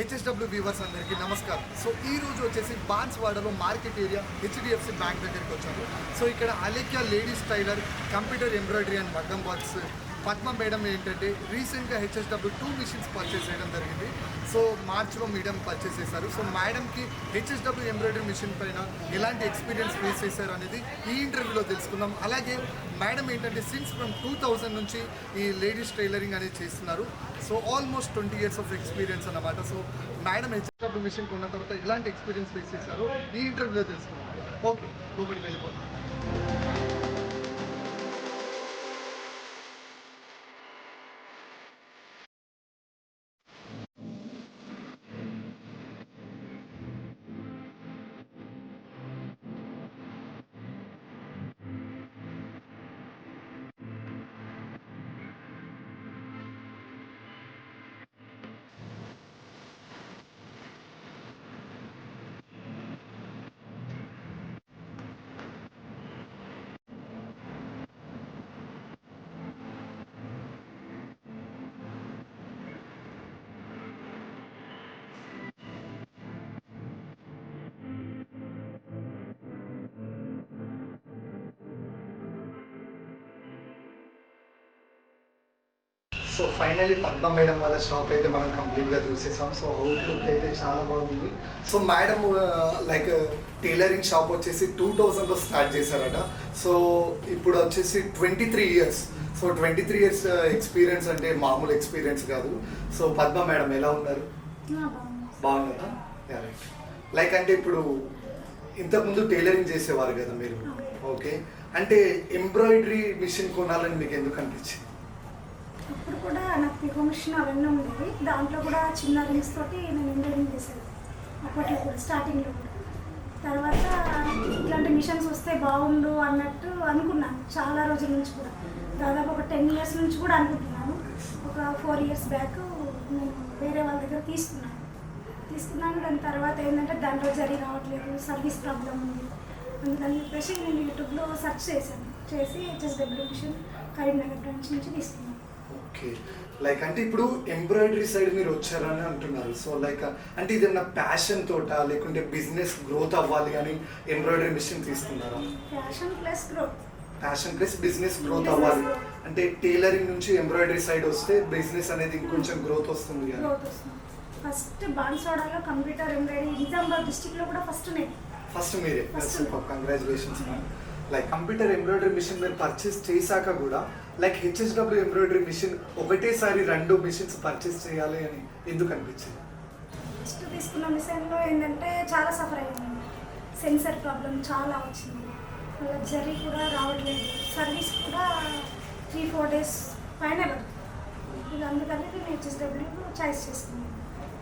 HSW viewers అందరికీ నమస్కారం. So ఈ రోజు వచ్చేసి బాన్స్వాడలో మార్కెట్ ఏరియా హెచ్డిఎఫ్సి బ్యాంక్ దగ్గరికి వచ్చాము. సో ఇక్కడ Alekhya ladies tailor computer embroidery and మగ్గం వర్క్స్ పద్మ మేడం ఏంటంటే రీసెంట్గా హెచ్ఎస్డబ్ల్యూ టూ మిషన్స్ పర్చేస్ చేయడం జరిగింది. సో మార్చ్లో మీడియం పర్చేస్ చేశారు. సో మేడంకి హెచ్ఎస్డబ్ల్యూ ఎంబ్రాయిడరీ మిషన్ పైన ఎలాంటి ఎక్స్పీరియన్స్ ఫేస్ చేశారు అనేది ఈ ఇంటర్వ్యూలో తెలుసుకుందాం. అలాగే మేడం ఏంటంటే సిన్స్ ఫ్రమ్ టూ థౌజండ్ నుంచి ఈ లేడీస్ టైలరింగ్ అనేది చేస్తున్నారు. So almost twenty years of experience అన్నమాట. సో మేడం హెచ్ఎస్డబ్ల్యూ మిషన్ ఉన్న తర్వాత ఎలాంటి ఎక్స్పీరియన్స్ ఫేస్ చేశారు? ఈ ఇంటర్వ్యూలో తెలుసుకుందాం. ఓకే లోపలికి వెళ్ళిపోతాం సో ఫైనల్లీ పద్మ మేడం వాళ్ళ షాప్ అయితే మనం కంప్లీట్గా చూసేసాం. సో అవుట్లుక్ అయితే చాలా బాగుంది. So madam like tailoring shop వచ్చేసి టూ థౌజండ్లో స్టార్ట్ చేశారట. సో ఇప్పుడు వచ్చేసి twenty three years so twenty three years experience అంటే మామూలు ఎక్స్పీరియన్స్ కాదు. సో పద్మ మేడం ఎలా ఉన్నారు? బాగున్నారా. రైట్ లైక్ అంటే ఇప్పుడు ఇంతకుముందు టైలరింగ్ చేసేవారు కదా మీరు? ఓకే అంటే ఎంబ్రాయిడరీ మిషన్ కొనాలని మీకు ఎందుకు అనిపించింది? కూడా నాకు పికో మిషన్ అవన్నీ ఉండేవి దాంట్లో కూడా చిన్న రింగ్స్ తోటి నేను ఎంబ్రాయిడింగ్ చేసేది అప్పట్లో కూడా స్టార్టింగ్లో కూడా. తర్వాత ఇట్లాంటి మిషన్స్ వస్తే బాగుండు అన్నట్టు అనుకున్నాను. చాలా రోజుల నుంచి కూడా. దాదాపు ఒక టెన్ ఇయర్స్ నుంచి కూడా అనుకుంటున్నాను. ఒక ఫోర్ ఇయర్స్ బ్యాక్ నేను వేరే వాళ్ళ దగ్గర తీసుకున్నాను. తీసుకున్నాను. దాని తర్వాత ఏంటంటే దాంట్లో జరి రావట్లేదు. సర్వీస్ ప్రాబ్లం ఉంది. అందుకని చెప్పేసి నేను యూట్యూబ్లో సెర్చ్ చేశాను. చేసి హెచ్ఎస్డబ్ల్యూ మిషన్ కరీంనగర్ బ్రాంచ్ నుంచి తీసుకున్నాను. ఓకే. లైక్ అంటే ఇప్పుడు ఎంబ్రాయిడరీ సైడ్ మీరు వచ్చారని అంటున్నారు. సో లైక్ అంటే ఇదన్నా ప్యాషన్ తోట? లేకుంటే బిజినెస్ గ్రోత్ అవ్వాలి అని ఎంబ్రాయిడరీ మిషన్ తీసుకున్నారా? Fashion plus growth passion plus business growth అవ్వాలి. అంటే టైలరింగ్ నుంచి ఎంబ్రాయిడరీ సైడ్ వస్తే బిజినెస్ అనేది ఇంకొంచెం గ్రోత్ వస్తుంది కదా. ఫస్ట్ బాన్సోడాలో కంప్యూటర్ ఎంబ్రాయిడరీ నిజామాబాద్ డిస్టిక్లో కూడా ఫస్ట్ నేను ఫస్ట్ మీరే. First. Congratulations like computer embroidery machine మీరు పర్చేస్ చేశాక కూడా లైక్ హెచ్ఎస్డబ్ల్యూ ఎంబ్రాయిడరీ మిషన్ ఒకటేసారి రెండు మిషన్స్ పర్చేస్ చేయాలి అని ఎందుకు అనిపించింది? ఫస్ట్ తీసుకున్న మిషన్లో ఏంటంటే చాలా సఫర్ అయ్యింది సెన్సర్ ప్రాబ్లం చాలా వచ్చింది. మళ్ళీ జరీ కూడా రావట్లేదు. సర్వీస్ కూడా త్రీ ఫోర్ డేస్ పైన పడుతుంది ఇది అందుకని నేను హెచ్ఎస్డబ్ల్యూ చాయిస్ చేసుకున్నాను.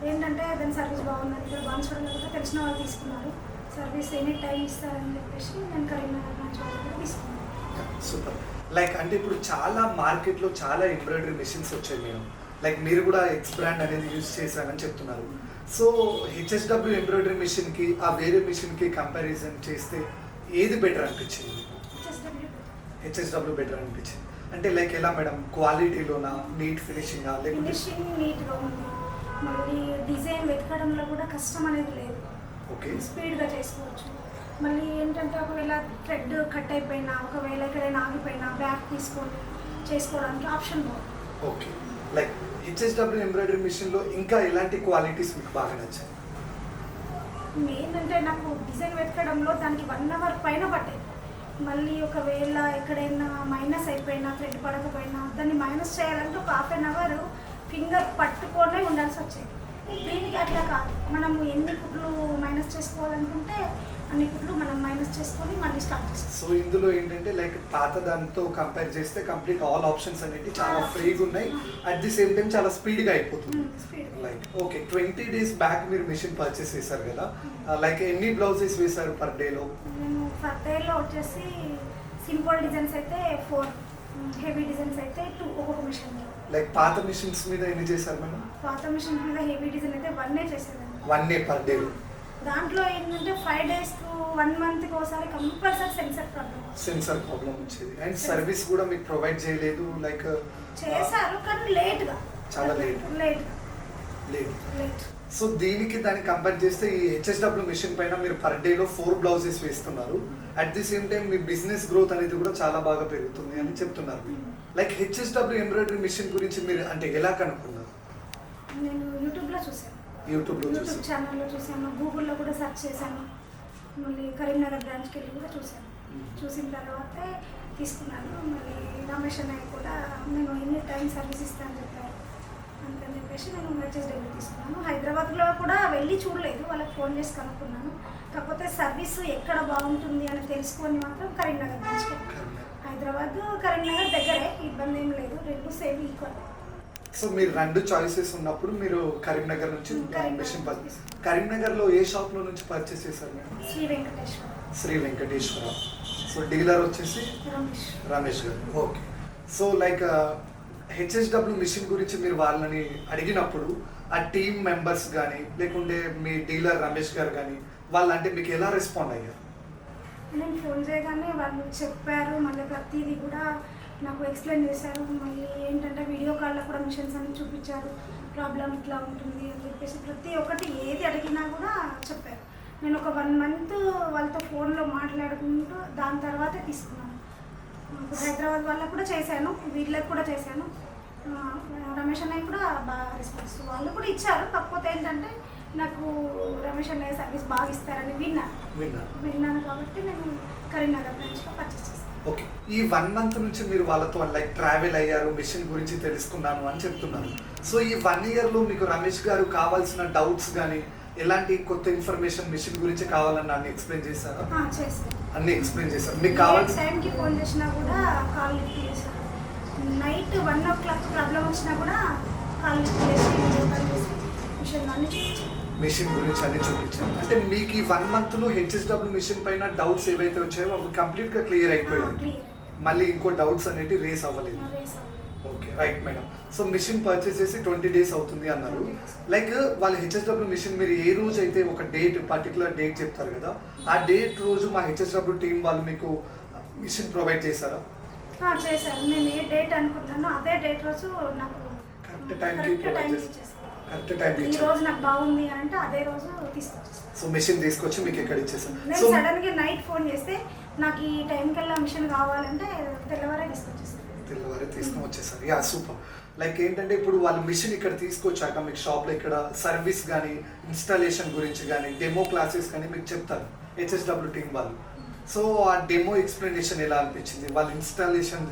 ఏంటంటే దాని సర్వీస్ బాగుందని ఇక్కడ చూడడం కూడా తెలిసిన వాళ్ళు తీసుకున్నారు. సర్వీస్ ఎనీ టైం ఇస్తారని చెప్పేసి నేను కరీంనగర్ వాళ్ళ తీసుకున్నాను సూపర్. లైక్ అంటే ఇప్పుడు చాలా మార్కెట్లో చాలా ఎంబ్రాయిడరీ మిషన్స్ వచ్చాయి మేము లైక్ మీరు కూడా ఎక్స్ బ్రాండ్ అనేది యూజ్ చేశారని చెప్తున్నారు. సో హెచ్ఎస్డబ్ల్యూ ఎంబ్రాయిడరీ మిషన్కి ఆ వేరే మిషన్కి కంపారిజన్ చేస్తే ఏది బెటర్ అనిపించింది? హెచ్ఎస్డబ్ల్యూ బెటర్ అనిపించింది. అంటే లైక్ ఎలా మేడం? క్వాలిటీలోనా? నీట్ ఫినిషింగా? లేకుంటే ఫినిషింగ్ నీట్గా ఉంది. మళ్ళీ డిజైన్ వెతకడంలో కూడా కష్టం అనేది లేదు. స్పీడ్గా చేసుకోవచ్చు. మళ్ళీ ఏంటంటే ఒకవేళ థ్రెడ్ కట్ అయిపోయినా ఒకవేళ ఎక్కడైనా ఆగిపోయినా బ్యాక్ తీసుకొని చేసుకోవడానికి option okay like HSW embroidery మిషన్లో ఇంకా ఎలాంటి క్వాలిటీస్ మీకు బాగా నచ్చాయి? మెయిన్ అంటే నాకు డిజైన్ వెతకడంలో దానికి వన్ అవర్ పైన పట్టేది మళ్ళీ ఒకవేళ ఎక్కడైనా మైనస్ అయిపోయినా థ్రెడ్ పడకపోయినా దాన్ని మైనస్ చేయాలంటే ఒక హాఫ్ అన్ అవర్ ఫింగర్ పట్టుకొనే ఉండాల్సి వచ్చేది. దీనికి అట్లా కాదు. మనము ఎన్ని కుట్లు మైనస్ చేసుకోవాలనుకుంటే అన్ని కుట్లు మనం మైనస్ చేసుకొని మళ్ళీ స్టార్ట్ చేసుకోవాలి సో ఇందులో ఏంటంటే లైక్ పాత దాంతో కంపేర్ చేస్తే కంప్లీట్ ఆల్ ఆప్షన్స్ అనేవి చాలా ఫ్రీగా ఉన్నాయి. అట్ ది సేమ్ టైం చాలా స్పీడ్గా అయిపోతుంది. Like okay twenty days back మీరు మిషన్ పర్చేస్ చేశారు కదా. లైక్ ఎన్ని బ్లౌజెస్ వేశారు పర్ డేలో నేను ఫర్టైల్లో వచ్చేసి సింపుల్ డిజైన్స్ అయితే ఫోర్ హెవీ డిజైన్స్ అయితే టూ ఒక్కొక్క మిషన్ లైక్ పాత మిషన్స్ మీద ఎన్ని చేశారు మేడం? పాత మిషన్ మీద హెవీ డిజైన్ అయితే వన్ డే చేసేదాన్ని వన్ డే పర్ డే దాంట్లో ఏంటంటే ఫైవ్ డేస్ టు వన్ మంత్కి ఒకసారి compulsory sensor problem sensor problem వచ్చేది. అండ్ సర్వీస్ కూడా మీకు ప్రొవైడ్ చేయలేదు లైక్ చేశారు కానీ లేట్గా చాలా late. లేట్ లేదు లేట్ సో దీనికి దాన్ని కంపేర్ చేస్తే ఈ హెచ్ఎస్డబ్ల్యూ మిషన్ పైన మీరు పర్ డేలో ఫోర్ బ్లౌజెస్ వేస్తున్నారు. అట్ ది సేమ్ టైం మీ బిజినెస్ గ్రోత్ అనేది కూడా చాలా బాగా పెరుగుతుంది అని చెప్తున్నారు. లైక్ హెచ్ఎస్డబ్ల్యూ ఎంబ్రాయిడరీ మిషన్ గురించి మీరు అంటే ఎలా కనుక్కున్నారు? నేను యూట్యూబ్లో చూసాను యూట్యూబ్లో యూట్యూబ్ చూసి ఛానల్లో చూసాను. గూగుల్లో కూడా సెర్చ్ చేశాను. మళ్ళీ కరీంనగర్ బ్రాంచ్కి వెళ్ళి కూడా చూశాను. చూసిన తర్వాతే తీసుకున్నాను. మళ్ళీ రమేష్ అన్నయ్య కూడా నేను ఎన్ని టైం సర్వీస్ ఇస్తాను చెప్పారు. అందుకని చెప్పేసి నేను హెచ్ఎస్డబ్ల్యూ తీసుకున్నాను. హైదరాబాద్లో కూడా వెళ్ళి చూడలేదు. వాళ్ళకి ఫోన్ చేసి కనుక్కున్నాను. కాకపోతే సర్వీస్ ఎక్కడ బాగుంటుంది అని తెలుసుకొని మాత్రం కరీంనగర్ బ్రాంచ్కి. హైదరాబాద్ కరీంనగర్ దగ్గరే. ఇబ్బంది ఏం లేదు. రెండు సేమ్ ఈక్వల్ సో మీరు రెండు చాయిసెస్ ఉన్నప్పుడు మీరు కరీంనగర్ నుంచి కరీంనగర్ మిషన్ పర్చేస్ కరీంనగర్లో ఏ షాప్లో నుంచి పర్చేస్ చేశారు madam Shri Venkateswara. Shri Venkateswara. So dealer వచ్చేసి Ramesh. Ramesh garu. Okay. So like HSW machine గురించి మీరు వాళ్ళని అడిగినప్పుడు ఆ టీమ్ మెంబర్స్ కానీ లేకుంటే మీ డీలర్ రమేష్ గారు కానీ వాళ్ళంటే మీకు ఎలా రెస్పాండ్ అయ్యారు? నేను ఫోన్ చేయగానే వాళ్ళు చెప్పారు మళ్ళీ ప్రతిదీ కూడా నాకు ఎక్స్ప్లెయిన్ చేశారు. మళ్ళీ ఏంటంటే వీడియో కాల్లో కూడా మిషన్స్ అన్ని చూపించారు. ప్రాబ్లం ఇట్లా ఉంటుంది అని చెప్పేసి ప్రతి ఒక్కటి ఏది అడిగినా కూడా చెప్పారు. నేను ఒక వన్ మంత్ వాళ్ళతో ఫోన్లో మాట్లాడుకుంటూ దాని తర్వాతే తీసుకున్నాను. హైదరాబాద్ వాళ్ళకు కూడా చేశాను. వీళ్ళకి కూడా చేశాను. రమేష్ అన్నయ్య కూడా బాగా రెస్పాన్స్ వాళ్ళు కూడా ఇచ్చారు. కాకపోతే ఏంటంటే నాకు రమేష్ అన్నయ్య సర్వీస్ బాగా ఇస్తారని విన్నాను విన్నాను కాబట్టి నేను కరీంనగర్ బ్రాంచ్లో పర్చేస్ చేశాను. ఓకే. ఈ వన్ మంత్ నుంచి మీరు వాళ్ళతో లైక్ ట్రావెల్ అయ్యారు మిషన్ గురించి తెలుసుకున్నాను అని చెప్తున్నారు. సో ఈ వన్ ఇయర్లో మీకు రమేష్ గారు కావాల్సిన డౌట్స్ కానీ ఎలాంటి కొత్త ఇన్ఫర్మేషన్ మిషన్ గురించి కావాలని అన్ని ఎక్స్ప్లెయిన్ చేశారా? అన్ని ఎక్స్ప్లెయిన్ చేశారు? మీకు కావాల్సిన టైంకి ఫోన్ చేసినా కూడా call night one o'clock problem వచ్చినా కూడా కాల్ చేసి మిషన్ అన్ని మిషన్ గురించి అన్ని చూపించారు అంటే మీకు ఈ వన్ మంత్లో హెచ్ఎస్డబ్ల్యూ మిషన్ పైన డౌట్స్ ఏవైతే వచ్చాయో అవి కంప్లీట్గా క్లియర్ అయిపోయాయి మళ్ళీ ఇంకో డౌట్స్ అనేవి రేస్ అవ్వలేదు. Okay right madam so machine purchase చేసి ట్వంటీ డేస్ అవుతుంది అన్నారు. లైక్ వాళ్ళ హెచ్ఎస్డబ్ల్యూ మిషన్ మీరు ఏ రోజు అయితే ఒక డేట్ పర్టికులర్ డేట్ చెప్తారు కదా ఆ డేట్ రోజు మా హెచ్ఎస్డబ్ల్యూ టీం వాళ్ళు మీకు మిషన్ ప్రొవైడ్ చేశారా? చేశారు. నేను ఏ డేట్ అనుకున్నానో అదే డేట్ రోజు నాకు కరెక్ట్ టైంకి చేశారు. ఇచ్చేసారు కరెక్ట్ టైంకి ఈ రోజు నాకు బాగుంది అని అంటే అదే రోజు తీసుకొచ్చేసారు సో మిషన్ తీసుకొచ్చి మీకు ఎక్కడ ఇచ్చేసారు నేను సో సడన్గా నైట్ ఫోన్ చేస్తే నాకు ఈ టైం కల్లా మిషన్ కావాలంటే తెల్లవారే తీసుకొచ్చేసారు తెల్లవారి తీసుకొని వచ్చేసారు. Yeah super. లైక్ ఏంటంటే ఇప్పుడు వాళ్ళు మిషన్ ఇక్కడ తీసుకొచ్చాక మీకు షాప్లో ఇక్కడ సర్వీస్ కానీ ఇన్స్టాలేషన్ గురించి కానీ డెమో క్లాసెస్ కానీ మీకు చెప్తారు హెచ్ఎస్డబ్ల్యూ టీం వాళ్ళు. సో ఆ డెమో ఎక్స్ప్లెనేషన్ ఎలా అనిపించింది? వాళ్ళు ఇన్స్టాలేషన్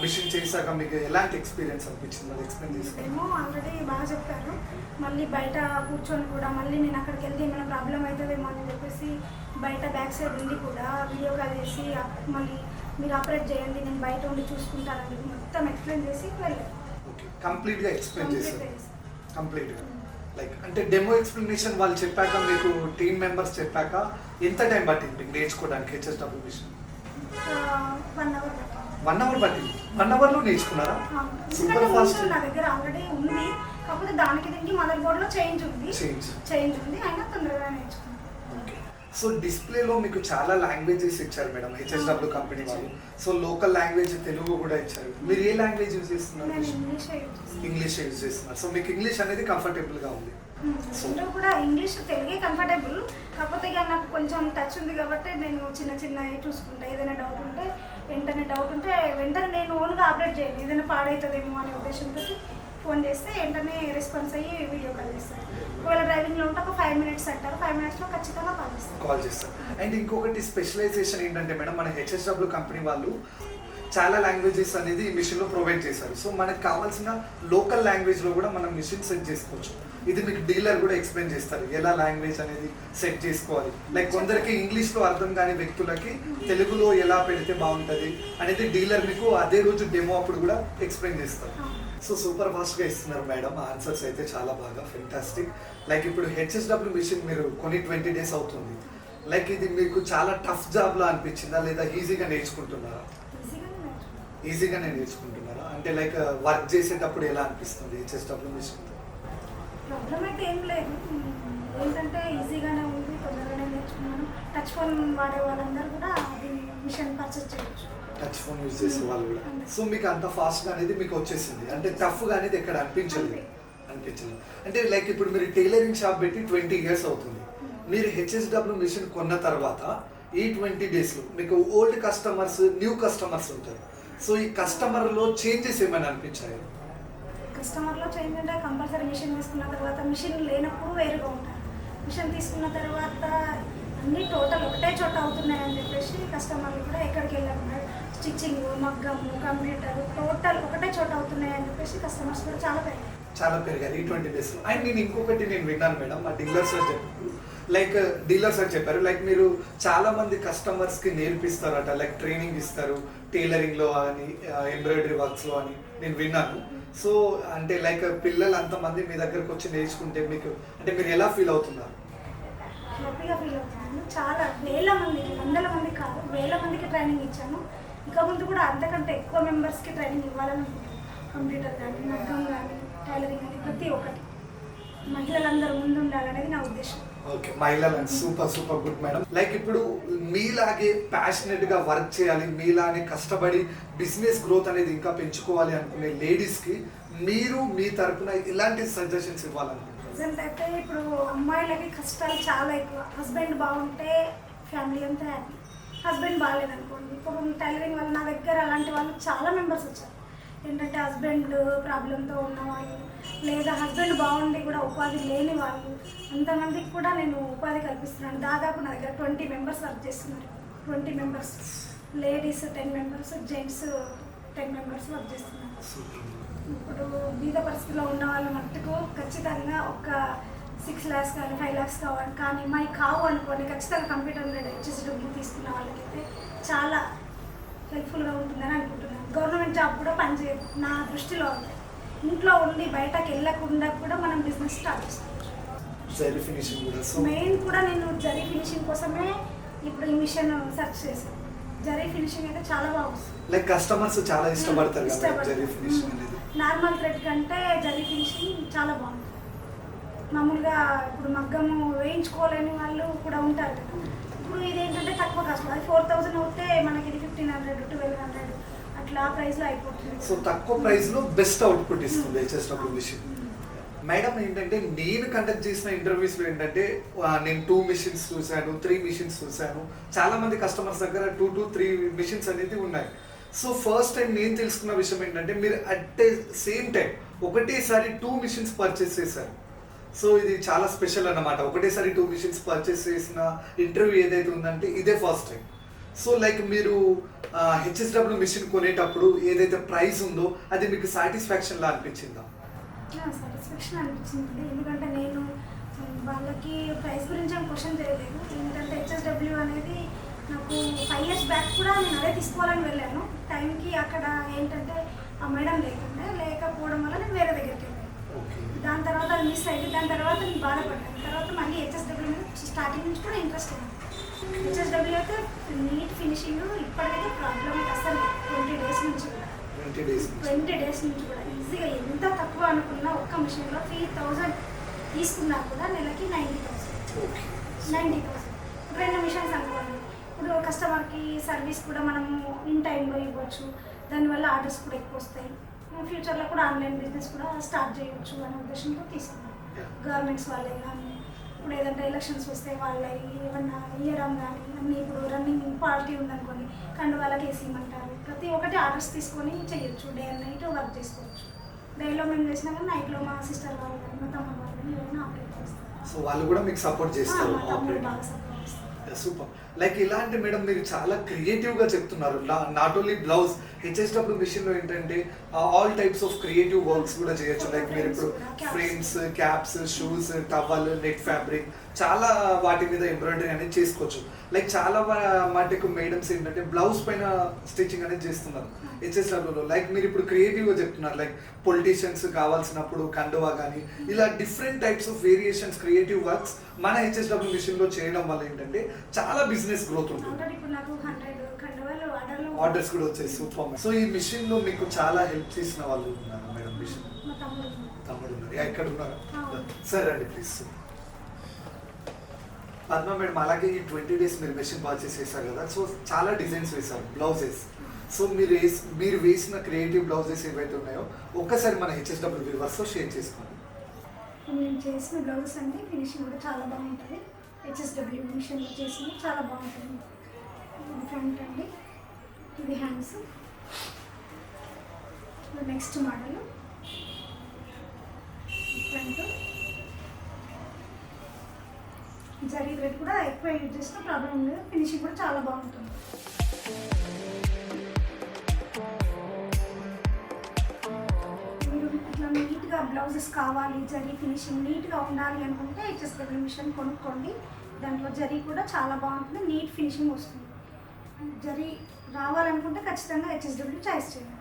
మిషన్ చేశాక మీకు ఎలాంటి ఎక్స్పీరియన్స్ అనిపించింది? వాళ్ళు ఎక్స్ప్లెయిన్ చేసుకుని ఏమో ఆల్రెడీ బాగా చెప్పారు. మళ్ళీ బయట కూర్చొని కూడా మళ్ళీ నేను అక్కడికి వెళ్తే ఏమైనా ప్రాబ్లం అవుతుందేమో అని చెప్పేసి బయట బ్యాక్ సైడ్ ఉండి కూడా వీడియో కాల్ చేసి మళ్ళీ మీరు ఆపరేట్ చేయండి నేను బయట ఉండి చూసుకుంటానని మొత్తం ఎక్స్ప్లెయిన్ చేసి వెళ్ళారు ఓకే. కంప్లీట్గా ఎక్స్ప్లెయిన్ చేశారు. చేసి. కంప్లీట్గా. లైక్ అంటే డెమో ఎక్స్ప్లెనేషన్ వాళ్ళు చెప్పాక మీకు టీం మెంబర్స్ చెప్పాక ఎంత టైం పట్టింది మీకు నేర్చుకోవడానికి HSW machine one hour one hour పట్టింది. వన్ అవర్లో నేర్చుకున్నారా? సూపర్ ఫాస్ట్ నా దగ్గర ఆల్రెడీ ఉంది. కాకపోతే దానికి దీనికి మదర్ బోర్డ్లో చేంజ్ ఉంది. చేంజ్ చేంజ్ ఉంది. అయినా తొందరగా నేర్చుకున్నాను. సో డిస్ప్లేలో మీకు చాలా లాంగ్వేజెస్ ఇచ్చారు మేడం హెచ్ఎస్డబ్ల్యూ కంపెనీ వాళ్ళు. సో లోకల్ లాంగ్వేజ్ తెలుగు కూడా ఇచ్చారు. మీరు ఏ లాంగ్వేజ్ యూజ్ చేస్తున్నారు? నేను ఇంగ్లీష్ యూజ్ చేస్తున్నారు. సో మీకు ఇంగ్లీష్ అనేది కంఫర్టబుల్గా ఉంది. రెండు కూడా ఇంగ్లీష్ తెలుగే కంఫర్టబుల్ కాకపోతే ఇక నాకు కొంచెం టచ్ ఉంది కాబట్టి నేను చిన్న చిన్న చూసుకుంటా. ఏదైనా డౌట్ ఉంటే వెంటనే డౌట్ ఉంటే వెంటనే నేను ఓన్గా అప్డేట్ చేయను ఏదైనా పాడవుతుందేమో అనే ఉద్దేశంతో ఫోన్ చేస్తే వెంటనే రెస్పాన్స్ అయ్యి వీడియో కాల్ చేస్తాను ఒకవేళ డ్రైవింగ్లో ఉంటే ఒక ఫైవ్ మినిట్స్ అంటారు. ఫైవ్ మినిట్స్లో ఖచ్చితంగా కాల్ చేస్తాను కాల్ చేస్తారు అండ్ ఇంకొకటి స్పెషలైజేషన్ ఏంటంటే మేడం మన హెచ్ఎస్డబ్ల్యూ కంపెనీ వాళ్ళు చాలా లాంగ్వేజెస్ అనేది ఈ మిషన్లో ప్రొవైడ్ చేశారు. సో మనకు కావాల్సిన లోకల్ లాంగ్వేజ్లో కూడా మనం మిషన్ సెట్ చేసుకోవచ్చు. ఇది మీకు డీలర్ కూడా ఎక్స్ప్లెయిన్ చేస్తారు. ఎలా లాంగ్వేజ్ అనేది సెట్ చేసుకోవాలి. లైక్ కొందరికి ఇంగ్లీష్లో అర్థం కాని వ్యక్తులకి తెలుగులో ఎలా పెడితే బాగుంటుంది అనేది డీలర్ మీకు అదే రోజు డెమో అప్పుడు కూడా ఎక్స్ప్లెయిన్ చేస్తారు. సో సూపర్ ఫాస్ట్గా ఇస్తున్నారు మేడం. ఆన్సర్స్ అయితే చాలా బాగా ఫెంటాస్టిక్ లైక్ ఇప్పుడు హెచ్ఎస్డబ్ల్యూ మిషన్ మీరు కొన్ని ట్వంటీ డేస్ అవుతుంది. లైక్ ఇది మీకు చాలా టఫ్ జాబ్లా అనిపించిందా? లేదా ఈజీగా నేర్చుకుంటున్నారా? ఈజీగానే నేర్చుకుంటున్నారా? అంటే లైక్ వర్క్ చేసేటప్పుడు ఎలా అనిపిస్తుంది హెచ్ఎస్డబ్ల్యూ మిషన్ ప్రాబ్లం అయితే ఏం లేదు. ఏంటంటే ఈజీగానే ఉంది తొందరగానే నేర్చుకున్నాను. టచ్ ఫోన్ వాడే వాళ్ళందరూ కూడా అది మిషన్ పర్చేస్ చేయొచ్చు. టచ్ ఫోన్ యూజ్ చేసే వాళ్ళు కూడా. సో మీకు అంత ఫాస్ట్గా అనేది మీకు వచ్చేసింది. అంటే టఫ్గా అనేది ఎక్కడ అనిపించలేదు. అనిపించింది అంటే లైక్ ఇప్పుడు మీరు టైలరింగ్ షాప్ పెట్టి ట్వంటీ ఇయర్స్ అవుతుంది. మీరు హెచ్ఎస్డబ్ల్యూ మిషన్ కొన్న తర్వాత ఈ ట్వంటీ డేస్లో మీకు ఓల్డ్ కస్టమర్స్ న్యూ కస్టమర్స్ ఉంటారు. సో ఈ కస్టమర్లో చేంజెస్ ఏమైనా అనిపించాయి? కస్టమర్లో చేంజ్ అంటే కంపల్సరీ మిషన్ తీసుకున్న తర్వాత మిషన్ లేనప్పుడు వేరుగా ఉంటారు. మిషన్ తీసుకున్న తర్వాత అన్ని టోటల్ ఒకటే చోట అవుతున్నాయని చెప్పేసి కస్టమర్లు కూడా ఎక్కడికి వెళ్ళకుండా స్టిచ్చింగ్ మగ్గము కంప్యూటర్ టోటల్ ఒకటే చోట అవుతున్నాయని చెప్పేసి కస్టమర్స్ కూడా చాలా పెరిగాయి చాలా పెరిగారు ఈ ట్వంటీ అండ్ నేను ఇంకొకటి నేను విన్నాను మేడం మా డీలర్స్ చెప్పారు లైక్ డీలర్స్ అని చెప్పారు. లైక్ మీరు చాలా మంది కస్టమర్స్కి నేర్పిస్తారట. లైక్ ట్రైనింగ్ ఇస్తారు టైలరింగ్లో అని ఎంబ్రాయిడరీ వర్క్స్లో అని. నేను విన్నాను. సో అంటే లైక్ పిల్లలు అంతమంది మీ దగ్గరకు వచ్చి నేర్చుకుంటే మీకు అంటే మీరు ఎలా ఫీల్ అవుతున్నారు? హ్యాపీగా ఫీల్ అవుతున్నాను. చాలా వేల మందికి వందల మంది కాదు వేల మందికి ట్రైనింగ్ ఇచ్చాను. ఇంకా ముందు కూడా అంతకంటే ఎక్కువ మెంబర్స్కి ట్రైనింగ్ ఇవ్వాలని అనుకుంటున్నాను. కంప్యూటర్ కానీ మగ్గం కానీ టైలరింగ్ కానీ ప్రతి ఒక్కటి. మహిళలందరూ ముందు ఉండాలనేది నా ఉద్దేశం. ఓకే మహిళలు super super good madam. Like ఇప్పుడు మీలాగే ప్యాషనెట్గా వర్క్ చేయాలి మీలాగే కష్టపడి బిజినెస్ గ్రోత్ అనేది ఇంకా పెంచుకోవాలి అనుకునే లేడీస్కి మీరు మీ తరపున ఇలాంటి సజెషన్స్ ఇవ్వాలనుకుంటున్నారు? ప్రజెంట్ అయితే ఇప్పుడు అమ్మాయిలకి కష్టాలు చాలా ఎక్కువ. హస్బెండ్ బాగుంటే ఫ్యామిలీ అంతా హ్యాపీ హస్బెండ్ బాగాలేదనుకోండి. ఇప్పుడు టైలరింగ్ వల్ల నా దగ్గర అలాంటి వాళ్ళు చాలా మెంబర్స్ వచ్చారు. ఏంటంటే హస్బెండ్ ప్రాబ్లంతో ఉన్న వాళ్ళు లేదా హస్బెండ్ బాగుండి కూడా ఉపాధి లేని వాళ్ళు అంతమందికి కూడా నేను ఉపాధి కల్పిస్తున్నాను. దాదాపు నా దగ్గర ట్వంటీ మెంబర్స్ వర్క్ చేస్తున్నారు. Twenty members ladies ten members gents ten members work చేస్తున్నారు. ఇప్పుడు బీద పరిస్థితిలో ఉన్న వాళ్ళ మట్టుకు ఖచ్చితంగా ఒక సిక్స్ ల్యాక్స్ కానీ ఫైవ్ ల్యాక్స్ కావాలి. కానీ మై కావు అనుకోండి ఖచ్చితంగా కంప్యూటర్ మీద డబ్బులు తీసుకున్న వాళ్ళకైతే చాలా హెల్ప్ఫుల్గా ఉంటుందని అనుకుంటున్నాను. గవర్నమెంట్ జాబ్ కూడా పనిచేయదు. నా దృష్టిలో ఉంది ఇంట్లో ఉండి బయటకు వెళ్ళకుండా కూడా మనం బిజినెస్ స్టార్ట్ చేసుకోవచ్చు. జరీ ఫినిషింగ్ కూడా. సో మెయిన్ కూడా నేను జరీ ఫినిషింగ్ కోసమే ఇప్పుడు ఈ మిషన్ సెర్చ్ చేశాను. జరీ ఫినిషింగ్ అయితే చాలా బాగుంది లైక్ కస్టమర్స్ చాలా ఇష్టపడతారు కదా. జరీ ఫినిషింగ్ అనేది. నార్మల్ థ్రెడ్ కంటే జరీ ఫినిషింగ్ చాలా బాగుంది మామూలుగా ఇప్పుడు మగ్గము వేయించుకోలేని వాళ్ళు కూడా ఉంటారు కదా. ఇప్పుడు ఇదేంటంటే తక్కువ కాస్ట్ అది ఫోర్ థౌజండ్ అవుతే మనకి ఇది ఫిఫ్టీన్ హండ్రెడ్ ట్వెల్వ్ హండ్రెడ్ అట్లా ఆ ప్రైస్లో అయిపోతుంది. సో తక్కువ ప్రైస్లో బెస్ట్ అవుట్పుట్ ఇస్తుంది హెచ్ఎస్డబ్ల్యూ మిషన్ మేడం ఏంటంటే నేను కండక్ట్ చేసిన ఇంటర్వ్యూస్లో ఏంటంటే నేను టూ మిషన్స్ చూశాను త్రీ మిషన్స్ చూశాను. చాలా మంది కస్టమర్స్ దగ్గర టూ టు త్రీ మిషన్స్ అనేది ఉన్నాయి. సో ఫస్ట్ టైం నేను తెలుసుకున్న విషయం ఏంటంటే మీరు అట్ సేమ్ టైం ఒకటేసారి టూ మిషన్స్ పర్చేస్ చేశారు. సో ఇది చాలా స్పెషల్ అన్నమాట. ఒకటేసారి టూ మిషన్స్ పర్చేస్ చేసిన ఇంటర్వ్యూ ఏదైతే ఉందంటే ఇదే ఫస్ట్ టైం సో లైక్ మీరు హెచ్ఎస్డబ్ల్యూ మిషన్ కొనేటప్పుడు ఏదైతే ప్రైస్ ఉందో అది మీకు సాటిస్ఫాక్షన్ లా అనిపించిందా? సాటిస్ఫాక్షన్ అనిపించింది. ఎందుకంటే నేను వాళ్ళకి ప్రైస్ గురించి ఏం క్వశ్చన్ చేయలేదు. ఎందుకంటే హెచ్ఎస్డబ్ల్యూ అనేది నాకు ఫైవ్ ఇయర్స్ బ్యాక్ కూడా నేను అదే తీసుకోవాలని వెళ్ళాను. టైంకి అక్కడ ఏంటంటే ఆ మేడం లేకుండా లేకపోవడం వల్ల నేను వేరే దగ్గరికి వెళ్ళాను. దాని తర్వాత మిస్ అయింది. దాని తర్వాత నేను బాధపడ్డాను. తర్వాత మళ్ళీ హెచ్ఎస్డబ్ల్యూ మీద స్టార్టింగ్ నుంచి కూడా ఇంట్రెస్ట్ ఉంది హెచ్ఎస్డబ్ల్యూ అయితే నీట్ ఫినిషింగ్ ఇప్పటికైతే ప్రాబ్లం అయితే అసలు ట్వంటీ డేస్ నుంచి కూడా. ట్వంటీ డేస్ నుంచి. కూడా. ఈజీగా ఎంత తక్కువ అనుకున్నా ఒక్క మిషన్లో త్రీ థౌజండ్ తీసుకున్నా కూడా నెలకి నైంటీ థౌసండ్ నైంటీ థౌసండ్ రెండు మిషన్స్ అనుకోండి. ఇప్పుడు కస్టమర్కి సర్వీస్ కూడా మనము ఇన్ టైంలో ఇవ్వచ్చు. దానివల్ల ఆర్డర్స్ కూడా ఎక్కువ వస్తాయి. ఫ్యూచర్లో కూడా ఆన్లైన్ బిజినెస్ కూడా స్టార్ట్ చేయవచ్చు అనే ఉద్దేశంతో తీసుకున్నాం. గవర్నమెంట్స్ వాళ్ళే కానీ ఇప్పుడు ఏదంటే ఎలక్షన్స్ వస్తే వాళ్ళ ఏమన్నా ఇయ్యడం కానీ అన్నీ ఇప్పుడు రన్నింగ్ పార్టీ ఉందనుకోండి కండు వాళ్ళకి వేసి ఇమ్మంటారు. ప్రతి ఒక్కటి ఆర్డర్స్ తీసుకొని చేయొచ్చు డే అండ్ నైట్ వర్క్ చేసుకోవచ్చు. డేలో మేము చేసినా కానీ నైట్లో మా సిస్టర్ వాళ్ళు కానీ మా తమ్ముడు వాళ్ళు కానీ ఎవరైనా ఆపరేట్ చేస్తారు. సో వాళ్ళు కూడా మీకు సపోర్ట్ చేస్తారు సూపర్ లైక్ ఇలాంటి మేడం మీరు చాలా క్రియేటివ్గా చెప్తున్నారు. నాట్ ఓన్లీ బ్లౌజ్ హెచ్ఎస్డబ్ల్యూ మిషన్లో ఏంటంటే all types of creative works కూడా చేయొచ్చు. లైక్ మీరు ఇప్పుడు frames caps shoes towel net fabric చాలా వాటి మీద ఎంబ్రాయిడరీ అనేది చేసుకోవచ్చు. లైక్ చాలా మటుకు మేడమ్స్ ఏంటంటే బ్లౌజ్ పైన స్టిచ్చింగ్ అనేది చేస్తున్నారు హెచ్ఎస్డబ్ల్యూలో లైక్ మీరు ఇప్పుడు క్రియేటివ్గా చెప్తున్నారు. లైక్ పొలిటీషియన్స్ కావాల్సినప్పుడు కండువా కానీ ఇలా different types of variations creative works మన హెచ్ఎస్డబ్ల్యూ మిషన్లో చేయడం వల్ల ఏంటంటే చాలా బిజినెస్ గ్రోత్ ఉంటుంది. ఆర్డర్స్ కూడా వచ్చాయి సూపర్ సో ఈ మిషన్లో మీకు చాలా హెల్ప్ చేసిన వాళ్ళు ఉన్నారు మేడం మిషన్ తమ్ముడు ఉన్నారు ఎక్కడ ఉన్నారు. సరే అండి ప్లీజ్ పద్మ మేడం అలాగే ఈ ట్వంటీ డేస్ మీరు మెషిన్ పర్చేస్ చేశారు కదా. సో చాలా డిజైన్స్ వేశారు బ్లౌజెస్ సో మీరు వేసి మీరు వేసిన క్రియేటివ్ బ్లౌజెస్ ఏవైతే ఉన్నాయో ఒక్కసారి మన హెచ్ఎస్డబ్ల్యూ వ్యూవర్స్తో షేర్ చేసుకోండి. నేను చేసిన బ్లౌజెస్ అన్ని ఫినిషింగ్ కూడా చాలా బాగుంటుంది. హెచ్ఎస్డబ్ల్యూ మిషన్లో చేసింది చాలా బాగుంటుంది. ఫ్రంట్ అండి. ఇది hands. Next model. Front. Zari thread కూడా ఎక్కువ యూజ్ చేసిన ప్రాబ్లం లేదు. ఫినిషింగ్ కూడా చాలా బాగుంటుంది. ఇట్లా నీట్గా బ్లౌజెస్ కావాలి జరీ ఫినిషింగ్ నీట్గా ఉండాలి అనుకుంటే హెచ్ఎస్డబ్ల్యూ మిషన్ కొనుక్కోండి. దాంట్లో జరీ కూడా చాలా బాగుంటుంది నీట్ ఫినిషింగ్ వస్తుంది. జరీ రావాలనుకుంటే ఖచ్చితంగా హెచ్ఎస్డబ్ల్యూ చాయిస్ చేయండి.